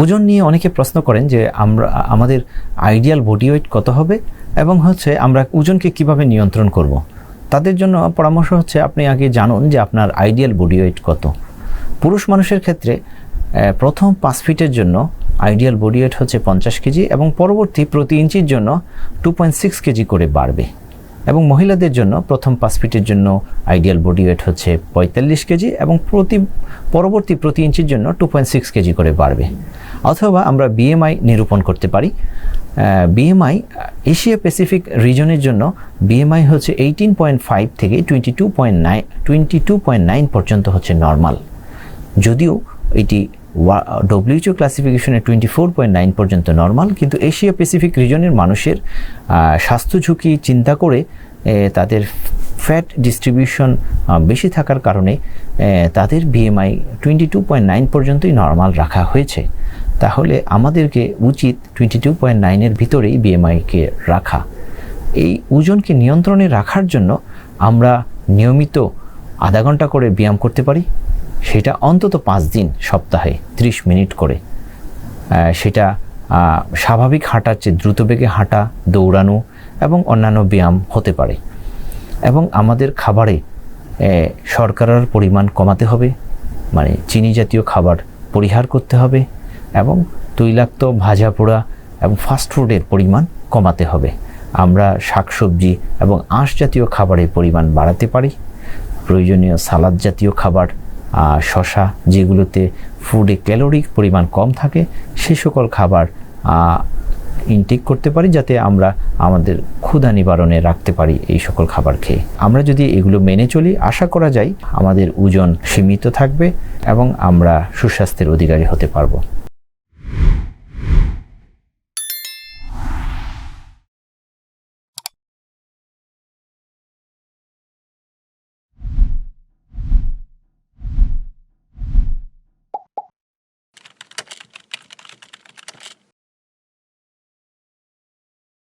ওজন নিয়ে অনেকে প্রশ্ন করেন যে আমরা, আমাদের আইডিয়াল বডি ওয়েট কত হবে এবং হচ্ছে আমরা ওজনকে কীভাবে নিয়ন্ত্রণ করব। তাদের জন্য পরামর্শ হচ্ছে, আপনি আগে জানুন যে আপনার আইডিয়াল বডি ওয়েট কত পুরুষ মানুষের ক্ষেত্রে প্রথম পাঁচ ফিটের জন্য আইডিয়াল বডি ওয়েট হচ্ছে পঞ্চাশ কেজি এবং পরবর্তী প্রতি ইঞ্চির জন্য টু পয়েন্ট সিক্স কেজি করে বাড়বে এবং মহিলাদের জন্য প্রথম পাঁচ ফিটের জন্য আইডিয়াল বডি ওয়েট হচ্ছে পঁয়তাল্লিশ কেজি এবং প্রতি, পরবর্তী প্রতি ইঞ্চির জন্য টু পয়েন্ট সিক্স কেজি করে বাড়বে। অথবা আমরা বিএমআই নিরূপণ করতে পারি। বিএমআই এশিয়া প্যাসিফিক রিজনের জন্য বিএমআই হচ্ছে এইটিন পয়েন্ট ফাইভ থেকে twenty two point nine twenty two point nine পর্যন্ত হচ্ছে নর্মাল যদিও এটি ডব্লিউএচও ক্লাসিফিকেশনে টোয়েন্টি ফোর পয়েন্ট নাইন পর্যন্ত নর্মাল কিন্তু এশিয়া প্যাসিফিক রিজনের মানুষের স্বাস্থ্য ঝুঁকি চিন্তা করে তাদের ফ্যাট ডিস্ট্রিবিউশন বেশি থাকার কারণে তাদের BMI twenty two point nine পর্যন্তই নর্মাল রাখা হয়েছে। তাহলে আমাদেরকে উচিত টোয়েন্টি টু পয়েন্ট নাইনের ভিতরেই বিএমআইকে রাখা। এই ওজনকে নিয়ন্ত্রণে রাখার জন্য আমরা নিয়মিত আধা ঘণ্টা করে ব্যায়াম করতে পারি সেটা অন্তত পাঁচ দিন সপ্তাহে ত্রিশ মিনিট করে। সেটা স্বাভাবিক হাঁটার চেয়ে দ্রুত বেগে হাঁটা দৌড়ানো এবং অন্যান্য ব্যায়াম হতে পারে। এবং আমাদের খাবারে এ, শর্করার পরিমাণ কমাতে হবে মানে চিনি জাতীয় খাবার পরিহার করতে হবে এবং তৈলাক্ত ভাজা পোড়া এবং ফাস্টফুডের পরিমাণ কমাতে হবে। আমরা শাকসবজি এবং আঁশ জাতীয় খাবারের পরিমাণ বাড়াতে পারি। প্রয়োজনীয় সালাদ জাতীয় খাবার শশা যেগুলোতে ফুডে ক্যালোরি পরিমাণ কম থাকে, সে সকল খাবার ইনটেক করতে পারি যাতে আমরা আমাদের ক্ষুধা নিবারণে রাখতে পারি এই সকল খাবার খেয়ে। আমরা যদি এগুলো মেনে চলি, আশা করা যায় আমাদের ওজন সীমিত থাকবে এবং আমরা সুস্বাস্থ্যের অধিকারী হতে পারব।